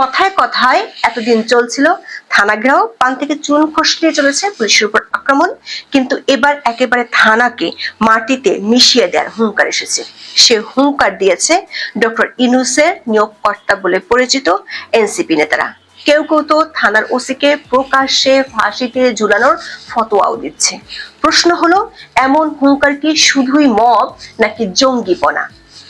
কথায় কথায় এতদিন চলছিল থানা ঘেরাও পান থেকে চুন খসলিয়ে চলেছে পুলিশের উপর আক্রমণ, কিন্তু এবার একেবারে থানাকে মাটিতে মিশিয়ে দেওয়ার হুঙ্কার এসেছে। সে হুঙ্কার দিয়েছে ডক্টর ইনুসের নিয়োগকর্তা বলে পরিচিত এনসিপি নেতারা। কেউ কেউ তো থানার ওসিকে প্রকাশ্যে ফাঁসিতে ঝুলানোর ফতোয়াও দিচ্ছে। প্রশ্ন হলো, এমন হুঙ্কার কি শুধুই মব নাকি জঙ্গিপনা?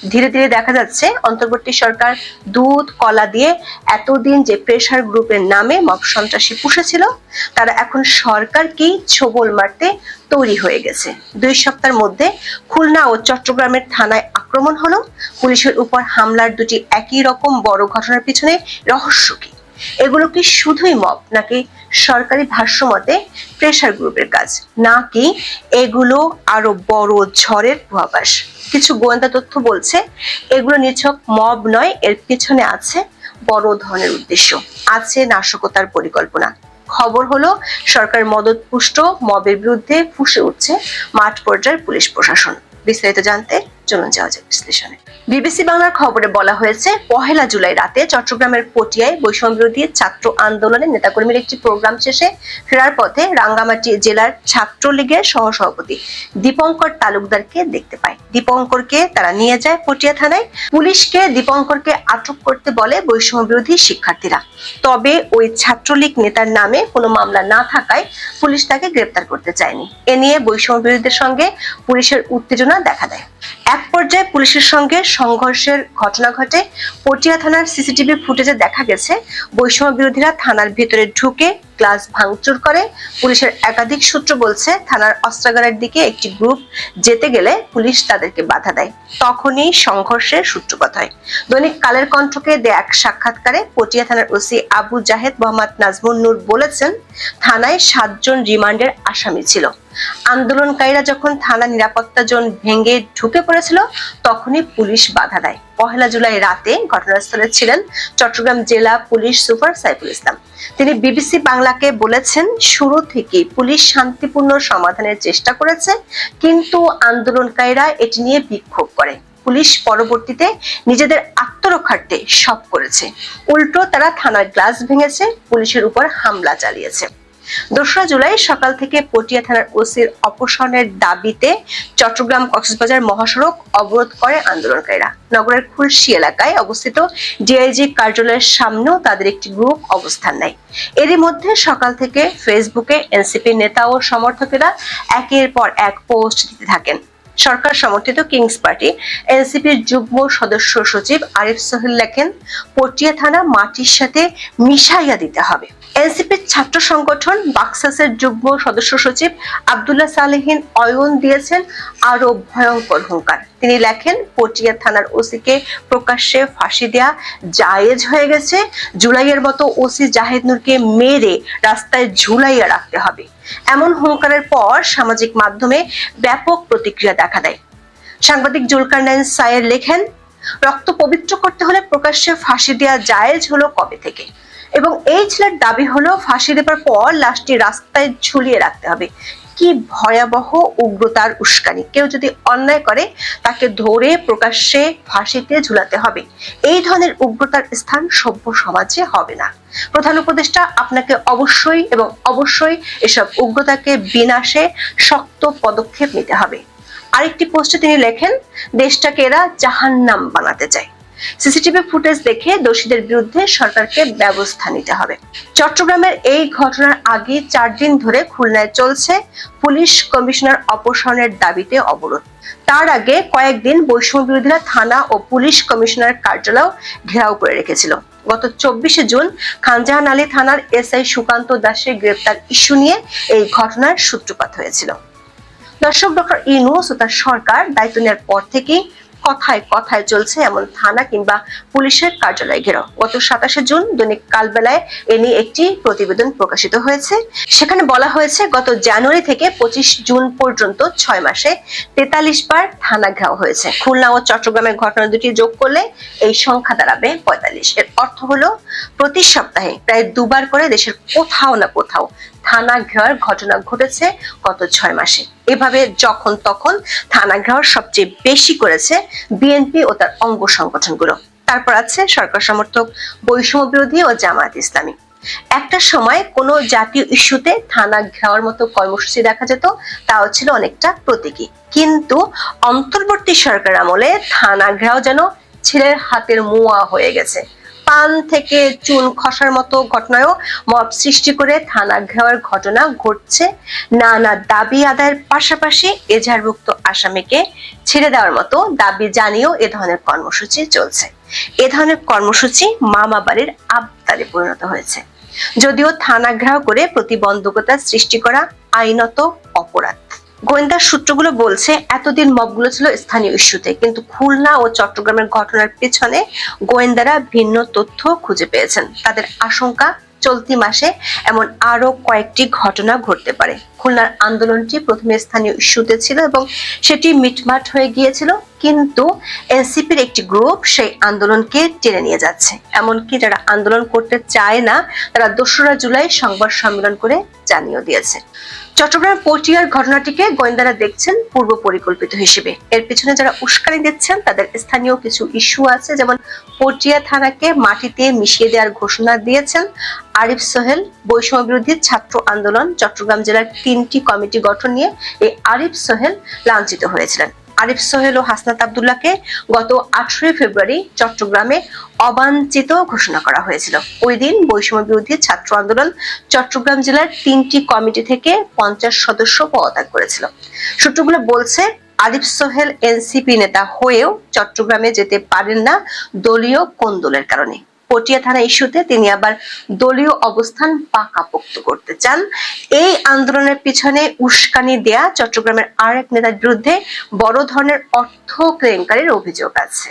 ধীরে ধীরে দেখা যাচ্ছে অন্তর্বর্তী সরকার দুধ, কলা দিয়ে এতদিন যে প্রেশার গ্রুপের নামে মব সন্ত্রাসী পুষেছিল, তারা এখন সরকারকেই ছোবল মারতে তৈরি হয়ে গেছে। দুই সপ্তাহের মধ্যে খুলনা ও চট্টগ্রামের থানায় আক্রমণ হলো। পুলিশের উপর হামলার দুটি একই রকম বড় ঘটনার পিছনে রহস্য কি? এগুলো কি শুধুই মব নাকি সরকারি ভাষ্য মতে প্রেশার গ্রুপের কাজ, নাকি এগুলো আরও বড় ঝড়ের পূর্বাভাস কিছু গোয়েন্দা তথ্য বলছে, এগুলো নিছক মব নয়, এর পিছনে আছে বড় ধরনের উদ্দেশ্য। আছে নাশকতার পরিকল্পনা। খবর হলো, সরকার মদত পুষ্ট, মবের বিরুদ্ধে ফুসে উঠছে মাঠ পর্যায়ের পুলিশ প্রশাসন। বিস্তারিত জানতে চলুন যাওয়া যাক বিশ্লেষণে। বিবিসি বাংলার খবরে বলা হয়েছে, পহেলা জুলাই রাতে চট্টগ্রামের পটিয়ায় বৈষম্য বিরোধী ছাত্র আন্দোলনের নেতাকর্মীর একটি প্রোগ্রাম শেষে ফেরার পথে রাঙ্গামাটি জেলার ছাত্রলীগের সহসভাপতি দীপঙ্কর তালুকদারকে দেখতে পায়। দীপঙ্করকে তারা নিয়ে যায় পটিয়া থানায়। পুলিশকে দীপঙ্করকে আটক করতে বলে বৈষম্য বিরোধী শিক্ষার্থীরা। তবে ওই ছাত্রলীগ নেতার নামে কোনো মামলা না থাকায় পুলিশ তাকে গ্রেপ্তার করতে চায়নি। এ নিয়ে বৈষম্য বিরোধীদের সঙ্গে পুলিশের উত্তেজনা দেখা দেয়। এক পর্যায়ে পুলিশের সঙ্গে সংঘর্ষের ঘটনা ঘটে। পটিয়া থানার সিসিটিভি ফুটেজে দেখা গেছে, বৈষম্য বিরোধীরা থানার ভিতরে ঢুকে গ্লাস ভাঙচুর করে। পুলিশের একাধিক সূত্র বলছে, থানার অস্ত্রাগারের দিকে একটি গ্রুপ যেতে গেলে পুলিশ তাদেরকে বাধা দেয়। তখনই সংঘর্ষের সূত্রপাত হয়। দৈনিক কালের কণ্ঠকে দেয়া এক সাক্ষাৎকারে পটিয়া থানার ওসি আবু জাহেদ মোহাম্মদ নাজমুন নূর বলেছেন, থানায় সাতজন রিমান্ডের আসামি ছিল। আন্দোলনকারীরা যখন থানা নিরাপত্তা জোন ভেঙে ঢুকে পড়েছিল, তখনই পুলিশ বাধা দেয়। পহেলা জুলাই রাতে ঘটনাস্থলে ছিলেন চট্টগ্রাম জেলা পুলিশ সুপার সাইফুল ইসলাম। তিনি বিবিসি বাংলাকে বলেছেন, শুরু থেকে পুলিশ শান্তিপূর্ণ সমাধানের চেষ্টা করেছে, কিন্তু আন্দোলনকারীরা এটি নিয়ে বিক্ষোভ করে। পুলিশ পরবর্তীতে নিজেদের আত্মরক্ষার্থে সব করেছে। উল্টো তারা থানার গ্লাস ভেঙেছে, পুলিশের উপর হামলা চালিয়েছে। দোসরা জুলাই সকাল থেকে পটিয়া থানার ওসির অপসারণের দাবিতে চট্টগ্রাম কক্সবাজার মহাসড়ক অবরোধ করে আন্দোলনকারীরা। নগরের খুলশি এলাকায় অবস্থিত ডিআইজি কার্যালয়ের সামনেও তাদের একটি গ্রুপ অবস্থান নেয়। এরই মধ্যে সকাল থেকে ফেসবুকে এনসিপি নেতা ও সমর্থকেরা একের পর এক পোস্ট দিতে থাকেন। সরকার সমর্থিত কিংস পার্টি এনসিপির যুগ্ম সদস্য সচিব আরিফ সোহেল লেখেন, পটিয়া থানা মাটির সাথে মিশাইয়া দিতে হবে। এনসিপির ছাত্র সংগঠন বাক্সাসের যুগ্ম সদস্য সচিব আব্দুল্লাহ সালেহিন অয়ন দিয়েছেন আরও ভয়ঙ্কর হুঙ্কার। তিনি লেখেন, পটিয়া থানার ওসিকে প্রকাশ্যে ফাঁসি দেয়া জায়েজ হয়ে গেছে। জুলাইয়ের মতো ওসি জাহেদ নূরকে মেরে রাস্তায় ঝুলাইয়া রাখতে হবে। এমন হুঙ্কারের পর সামাজিক মাধ্যমে ব্যাপক প্রতিক্রিয়া দেখা দেয়। সাংবাদিক জুলকার নাইন সায়ের লেখেন, রক্ত পবিত্র করতে হলে প্রকাশ্যে ফাঁসি দেওয়া জায়েজ হলো কবে থেকে? এবং এই ছেলের দাবি হলো ফাঁসি দেবার পর লাশটি রাস্তায় ঝুলিয়ে রাখতে হবে। কি ভয়াবহ উগ্রতার উস্কানি? কেউ যদি অন্যায় করে, তাকে ধরে প্রকাশ্যে ফাঁসিতে ঝুলাতে হবে। এই ধরনের উগ্রতার স্থান সভ্য সমাজে হবে না। প্রধান উপদেষ্টা, আপনাকে অবশ্যই এবং অবশ্যই এসব উগ্রতাকে বিনাশে শক্ত পদক্ষেপ নিতে হবে। আরেকটি পোস্টে তিনি লেখেন, দেশটাকে এরা জাহান্নাম বানাতে চায়। সিসিটিভি ফুটেজ দেখে দোষীদের বিরুদ্ধে সরকারকে ব্যবস্থা নিতে হবে। চট্টগ্রামের এই ঘটনার আগে চার দিন ধরে খুলনায় চলছে পুলিশ কমিশনার অপসারণের দাবিতে অবরোধ। তার আগে কয়েকদিন বৈষম্য বিরোধীরা থানা ও পুলিশ কমিশনার কার্যালয় ঘেরাও করে রেখেছিল। গত চব্বিশে জুন খানজাহান আলী থানার এসআই সুকান্ত দাসের গ্রেপ্তার ইস্যু নিয়ে এই ঘটনার সূত্রপাত হয়েছিল। দর্শক ডক্টর ইনুস ও তার সরকার দায়িত্ব নেওয়ার পর থেকেই কথায় কথায় চলছে এমন থানা কিংবা পুলিশের কার্যালয় ঘেরাও। গত সাতাশে জুন দৈনিক কালবেলায় এ নিয়ে একটি প্রতিবেদন প্রকাশিত হয়েছে। সেখানে বলা হয়েছে, গত জানুয়ারি থেকে পঁচিশ জুন পর্যন্ত ছয় মাসে তেতাল্লিশ বার থানা ঘেরাও হয়েছে। খুলনা ও চট্টগ্রামের ঘটনা দুটি যোগ করলে এই সংখ্যা দাঁড়াবে পঁয়তাল্লিশ। এর অর্থ হলো, প্রতি সপ্তাহে প্রায় দুবার করে দেশের কোথাও না কোথাও থানা ঘেরার ঘটনা ঘটেছে গত ছয় মাসে। এভাবে যখন তখন থানা ঘেরার সবচেয়ে বেশি করেছে বিএনপি ও তার অঙ্গ সংগঠনগুলো। তারপর আছে সরকার সমর্থক বৈষম্য বিরোধী ও জামায়াত ইসলামী। একটা সময় কোনো জাতীয় ইস্যুতে থানা ঘেরাওয়ার মতো কর্মসূচি দেখা যেত, তাও ছিল অনেকটা প্রতীকী। কিন্তু অন্তর্বর্তী সরকার আমলে থানা ঘেরাও যেন ছেলের হাতের মোয়া হয়ে গেছে। পান থেকে চুন খসার মতো ঘটনায়ও মব সৃষ্টি করে থানা ঘেরাওয়ার ঘটনা ঘটছে। নানা দাবি আদায়ের পাশাপাশি এজাহারভুক্ত আসামিকে ছেড়ে দেওয়ার মতো দাবি জানিয়েও এ ধরনের কর্মসূচি চলছে। এ ধরনের কর্মসূচি মামা বাড়ির আবদারে পরিণত হয়েছে। যদিও থানা ঘেরাও করে প্রতিবন্ধকতা সৃষ্টি করা আইনত অপরাধ। গোয়েন্দা সূত্রগুলো বলছে, এতদিন মবগুলো ছিল স্থানীয় ইস্যুতে, কিন্তু খুলনা ও চট্টগ্রামের ঘটনার পেছনে গোয়েন্দারা ভিন্ন তথ্য খুঁজে পেয়েছেন। তাদের আশঙ্কা, চলতি মাসে এমন আরও কয়েকটি ঘটনা ঘটতে পারে। খুলনার আন্দোলনটি প্রথমে স্থানীয় ইস্যুতে ছিল এবং সেটি মিটমাট হয়ে গিয়েছিল, কিন্তু এনসিপির একটি গ্রুপ সেই আন্দোলনকে টেনে নিয়ে যাচ্ছে। এমনকি যারা আন্দোলন করতে চায় না, তারা দোসরা জুলাই সংবাদ সম্মেলন করে জানিয়ে দিয়েছে। চট্টগ্রাম পটিয়ার ঘটনাটিকে গোয়েন্দারা দেখছেন পূর্ব পরিকল্পিত হিসেবে। এর পিছনে যারা উস্কানি দিচ্ছেন, তাদের স্থানীয় কিছু ইস্যু আছে, যেমন পটিয়া থানাকে মাটিতে মিশিয়ে দেওয়ার ঘোষণা দিয়েছেন আরিফ সোহেল, বৈষম্য বিরোধী ছাত্র আন্দোলন, চট্টগ্রাম জেলার তিনটি কমিটি গঠন নিয়ে এই আরিফ সোহেল লাঞ্ছিত হয়েছিলেন। আরিফ সোহেল ও হাসনাত আবদুল্লাহকে গত আঠারোই ফেব্রুয়ারি চট্টগ্রামে অবাঞ্ছিত ঘোষণা করা হয়েছিল। ওই দিন বৈষম্য বিরোধী ছাত্র আন্দোলন চট্টগ্রাম জেলার তিনটি কমিটি থেকে পঞ্চাশ সদস্য পদত্যাগ করেছিল। সূত্রগুলো বলছে, আরিফ সোহেল এনসিপি নেতা হয়েও চট্টগ্রামে যেতে পারেন না দলীয় কোন্দলের কারণে। পটিয়া থানা ইস্যুতে তিনি আবার দলীয় অবস্থান পাকাপোক্ত করতে চান। এই আন্দোলনের পিছনে উস্কানি দেয়া চট্টগ্রামের আরেক নেতার বিরুদ্ধে বড় ধরনের অর্থ কেলেঙ্কারির অভিযোগ আছে।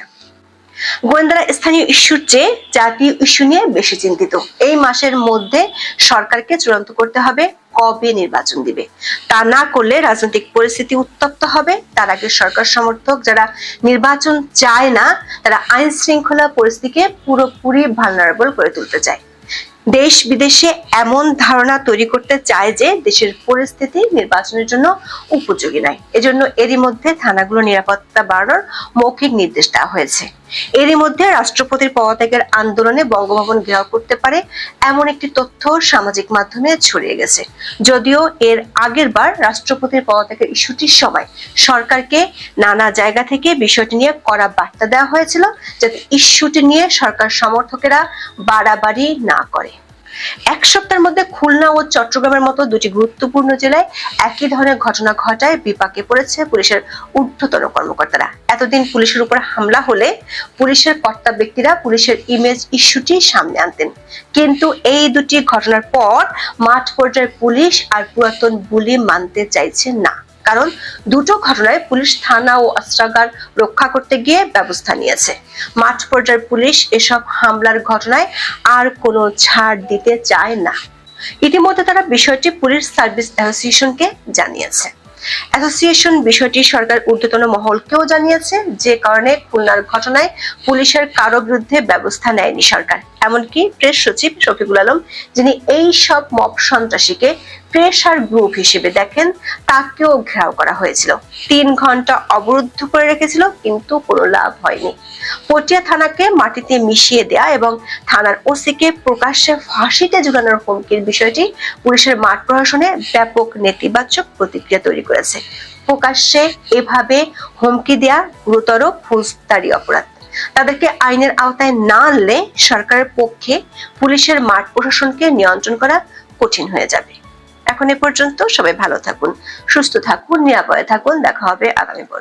গোয়েন্দারা স্থানীয় ইস্যুর চেয়ে জাতীয় ইস্যু নিয়ে বেশি চিন্তিত। এই মাসের মধ্যে সরকারকে চূড়ান্ত করতে হবে। কবে নির্বাচন দিবে। তা না করলে রাজনৈতিক পরিস্থিতি উত্তপ্ত হবে। তার আগে সরকার সমর্থক যারা নির্বাচন চায় না, তারা আইন শৃঙ্খলা পরিস্থিতিকে পুরোপুরি ভালনারেবল করে তুলতে চায়। দেশ বিদেশে এমন ধারণা তৈরি করতে চায় যে দেশের পরিস্থিতি নির্বাচনের জন্য উপযোগী নয়। এজন্য এরই মধ্যে থানাগুলো নিরাপত্তা বাড়ানোর মৌখিক নির্দেশ দেওয়া হয়েছে। এরই মধ্যে রাষ্ট্রপতির পদত্যাগের আন্দোলনে বঙ্গভবন ঘেরাও করতে পারে এমন একটি তথ্য সামাজিক মাধ্যমে ছড়িয়ে গেছে। যদিও এর আগের বার রাষ্ট্রপতির পদত্যাগের ইস্যুটির সময় সরকারকে নানা জায়গা থেকে বিষয়টি নিয়ে কড়া বার্তা দেওয়া হয়েছিল যাতে ইস্যুটি নিয়ে সরকার সমর্থকেরা বাড়াবাড়ি না করে। এক সপ্তাহের মধ্যে খুলনা ও চট্টগ্রামের মতো দুটি গুরুত্বপূর্ণ জেলায় একই ধরনের ঘটনা ঘটায় বিপাকে পড়েছে পুলিশের ঊর্ধ্বতন কর্মকর্তারা। এতদিন পুলিশের উপর হামলা হলে পুলিশের কর্তা ব্যক্তিরা পুলিশের ইমেজ ইস্যুটি সামনে আনতেন। কিন্তু এই দুটি ঘটনার পর মাঠ পর্যায়ের পুলিশ আর পুরাতন বুলি মানতে চাইছে না। কারণ দুটো ঘটনায় পুলিশ থানা ও অস্ত্রাগার রক্ষা করতে গিয়ে ব্যবস্থা নিয়েছে। মাঠ পর্যায়ের পুলিশ এসব হামলার ঘটনায় আর কোনো ছাড় দিতে চায় না। ইতিমধ্যে তারা বিষয়টি পুলিশ সার্ভিস অ্যাসোসিয়েশনকে জানিয়েছে। অ্যাসোসিয়েশন বিষয়টি সরকার ঊর্ধ্বতন মহলকেও জানিয়েছে, যে কারণে খুলনার ঘটনায় পুলিশের কারও বিরুদ্ধে ব্যবস্থা নেয়নি সরকার। এমনকি প্রেস সচিব শফিকুল আলম, যিনি এই সব মব সন্ত্রাসীকে প্রেশার গ্রুপ হিসেবে দেখেন, তাকেও ঘেরাও করা হয়েছিল। তিন ঘণ্টা অবরুদ্ধ করে রেখেছিল, কিন্তু কোনো লাভ হয়নি। পটিয়া থানাকে মাটিতে মিশিয়ে দেয়া এবং থানার ওসিকে প্রকাশ্যে ফাঁসিতে ঝুলানোর হুমকির বিষয়টি পুলিশের মাঠ প্রশাসনে ব্যাপক নেতিবাচক প্রতিক্রিয়া তৈরি করেছে। প্রকাশ্যে এভাবে হুমকি দেয়া গুরুতর ফৌজদারি অপরাধ। তাদেরকে আইনের আওতায় না আনলে সরকারের পক্ষে পুলিশের মাঠ প্রশাসনকে নিয়ন্ত্রণ করা কঠিন হয়ে যাবে। এখন এ পর্যন্ত সবাই ভালো থাকুন, সুস্থ থাকুন, নিরাপদে থাকুন। দেখা হবে আগামী পর্বে।